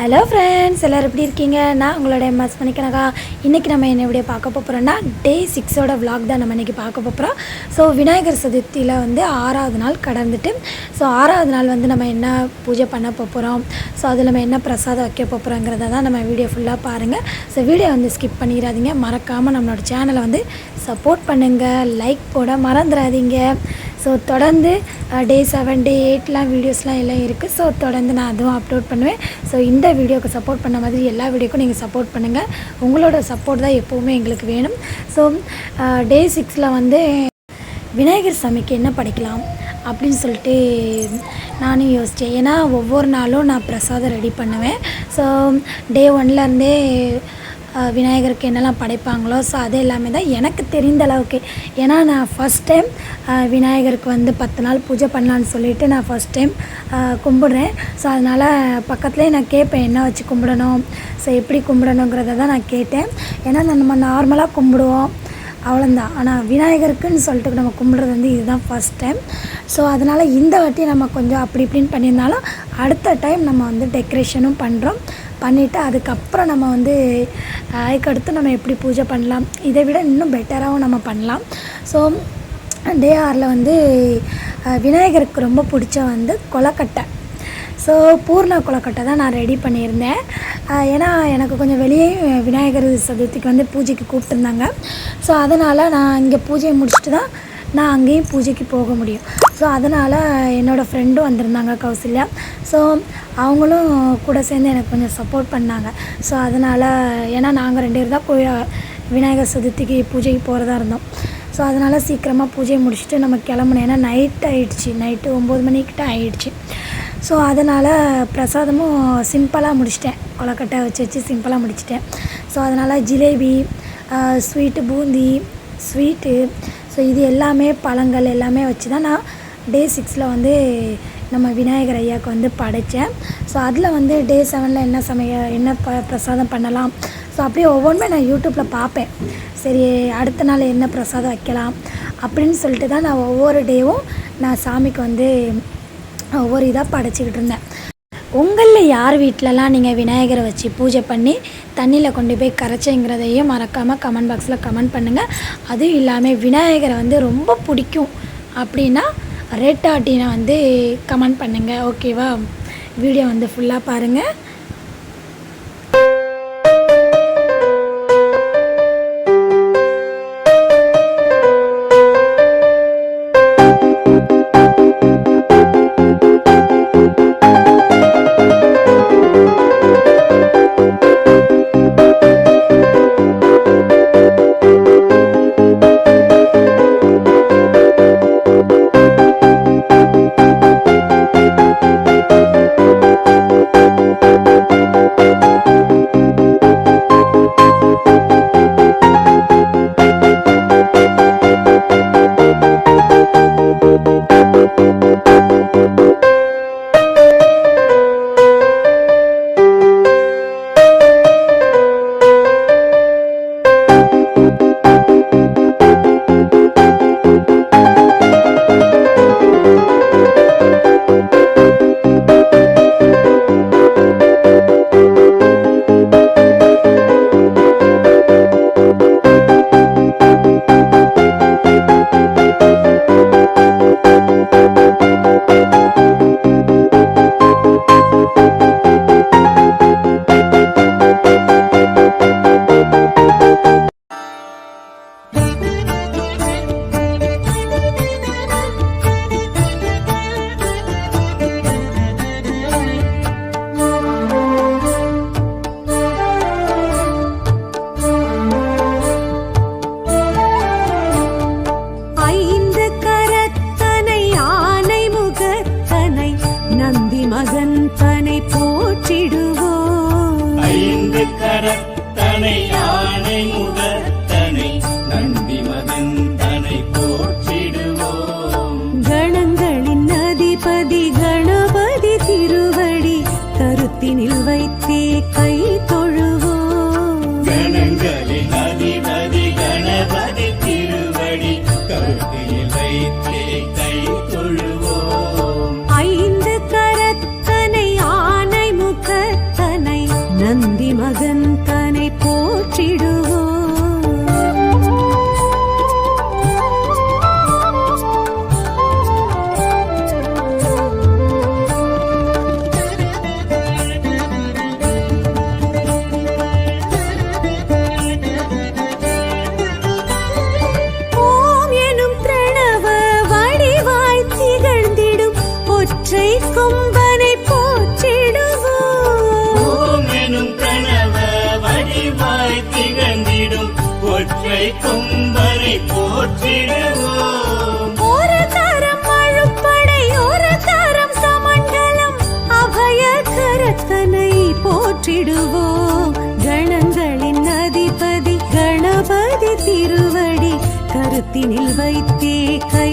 Hello friends எல்லோரும் எப்படி இருக்கீங்க? நான் உங்களோட எம்எஸ் பண்ணிக்கணக்கா இன்றைக்கி நம்ம என்ன எப்படி பார்க்க போகிறோம்னா டே சிக்ஸோட விலாக் தான் நம்ம இன்றைக்கி பார்க்க போகிறோம் ஸோ விநாயகர் சதுர்த்தியில் வந்து ஆறாவது நாள் கடந்துட்டு ஸோ ஆறாவது நாள் வந்து நம்ம என்ன பூஜை பண்ண போகிறோம் ஸோ அதில் நம்ம என்ன பிரசாதம் வைக்க போகிறோங்கிறத தான் நம்ம வீடியோ ஃபுல்லாக பாருங்கள் ஸோ வீடியோ வந்து ஸ்கிப் பண்ணிடாதீங்க. மறக்காமல் நம்மளோட சேனலை வந்து சப்போர்ட் பண்ணுங்கள் லைக் போட மறந்துடாதீங்க. ஸோ தொடர்ந்து டே செவன் டே எயிட்லாம் வீடியோஸ்லாம் எல்லாம் இருக்குது ஸோ தொடர்ந்து நான் அதுவும் அப்லோட் பண்ணுவேன். ஸோ இந்த வீடியோக்கு சப்போர்ட் பண்ண மாதிரி எல்லா வீடியோக்கும் நீங்கள் சப்போர்ட் பண்ணுங்கள் உங்களோட சப்போர்ட் தான் எப்போவுமே எங்களுக்கு வேணும். ஸோ டே சிக்ஸில் வந்து விநாயகர் சாமிக்கு என்ன படைக்கலாம் அப்படின்னு சொல்லிட்டு நானும் யோசித்தேன் ஏன்னா ஒவ்வொரு நாளும் நான் பிரசாதம் ரெடி பண்ணுவேன். ஸோ டே ஒன்லேருந்தே விநாயகருக்கு என்னெல்லாம் படைப்பாங்களோ ஸோ அது எல்லாமே தான் எனக்கு தெரிந்த அளவுக்கு. ஏன்னா நான் ஃபஸ்ட் டைம் விநாயகருக்கு வந்து பத்து நாள் பூஜை பண்ணலான்னு சொல்லிட்டு நான் ஃபஸ்ட் டைம் கும்பிடுறேன். ஸோ அதனால் பக்கத்துலேயே நான் கேட்பேன் என்ன வச்சு கும்பிடணும்? ஸோ எப்படி கும்பிடணுங்கிறத தான் நான் கேட்டேன். ஏன்னா நம்ம நார்மலாக கும்பிடுவோம். அவ்வளோந்தான் ஆனால் விநாயகருக்குன்னு சொல்லிட்டு நம்ம கும்பிட்றது வந்து இதுதான் ஃபஸ்ட் டைம் ஸோ அதனால் இந்த வாட்டி நம்ம கொஞ்சம் அப்படி இப்படின்னு பண்ணியிருந்தாலும் அடுத்த டைம் நம்ம வந்து டெக்கரேஷனும் பண்ணுறோம் பண்ணிவிட்டு அதுக்கப்புறம் நம்ம வந்து அதுக்கடுத்து நம்ம எப்படி பூஜை பண்ணலாம்? இதை விட இன்னும் பெட்டராகவும் நம்ம பண்ணலாம். ஸோ டே ஆரில் வந்து விநாயகருக்கு ரொம்ப பிடிச்ச வந்து கொலக்கட்டை. ஸோ பூர்ண கொலக்கட்டை தான் நான் ரெடி பண்ணியிருந்தேன். ஏன்னா எனக்கு கொஞ்சம் வெளியே விநாயகர் சதுர்த்திக்கு வந்து பூஜைக்கு கூப்பிட்டுருந்தாங்க. ஸோ அதனால் நான் இங்கே பூஜையை முடிச்சுட்டு தான் நான் அங்கேயும் பூஜைக்கு போக முடியும். ஸோ அதனால் என்னோடய ஃப்ரெண்டும் வந்திருந்தாங்க கௌசல்யா. ஸோ அவங்களும் கூட சேர்ந்து எனக்கு கொஞ்சம் சப்போர்ட் பண்ணாங்க. ஸோ அதனால் ஏன்னா நாங்கள் ரெண்டு பேர் தான் கோயில் விநாயகர் சதுர்த்திக்கு பூஜைக்கு போகிறதா இருந்தோம். ஸோ அதனால் சீக்கிரமாக பூஜையை முடிச்சுட்டு நம்ம கிளம்பணும். ஏன்னா நைட் ஆகிடுச்சி நைட்டு ஒம்பது மணிக்கிட்ட ஆகிடுச்சி ஸோ அதனால் பிரசாதமும் சிம்பிளாக முடிச்சிட்டேன். கொலக்கட்டை வச்சு வச்சு சிம்பிளாக முடிச்சிட்டேன். ஸோ அதனால் jalebi sweet boondi sweet so இது எல்லாமே பழங்கள் எல்லாமே வச்சு தான் நான் டே சிக்ஸில் வந்து நம்ம விநாயகர் ஐயாவுக்கு வந்து படைத்தேன் ஸோ அதில் வந்து டே செவனில் என்ன சமைய என்ன ப பிரசாதம் பண்ணலாம்? ஸோ அப்படியே ஒவ்வொன்றுமே நான் யூடியூப்பில் பார்ப்பேன். சரி அடுத்த நாள் என்ன பிரசாதம் வைக்கலாம்? அப்படின்னு சொல்லிட்டு தான் நான் ஒவ்வொரு டேவும் நான் சாமிக்கு வந்து ஒவ்வொரு இதாக படைச்சிக்கிட்டு இருந்தேன். உங்களில் யார் வீட்டிலலாம் நீங்கள் விநாயகரை வச்சு பூஜை பண்ணி தண்ணியில் கொண்டு போய் கரைச்சிங்கிறதையும் மறக்காமல் கமெண்ட் பாக்ஸில் கமெண்ட் பண்ணுங்கள் அதுவும் இல்லாமல் விநாயகரை வந்து ரொம்ப பிடிக்கும் அப்படின்னா ரெட் ஆட்டினை வந்து கமெண்ட் பண்ணுங்கள் ஓகேவா வீடியோ வந்து ஃபுல்லாக பாருங்கள் கரத்தினில் வைத்தே கை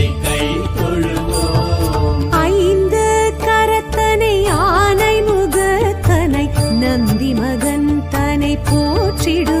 சிடு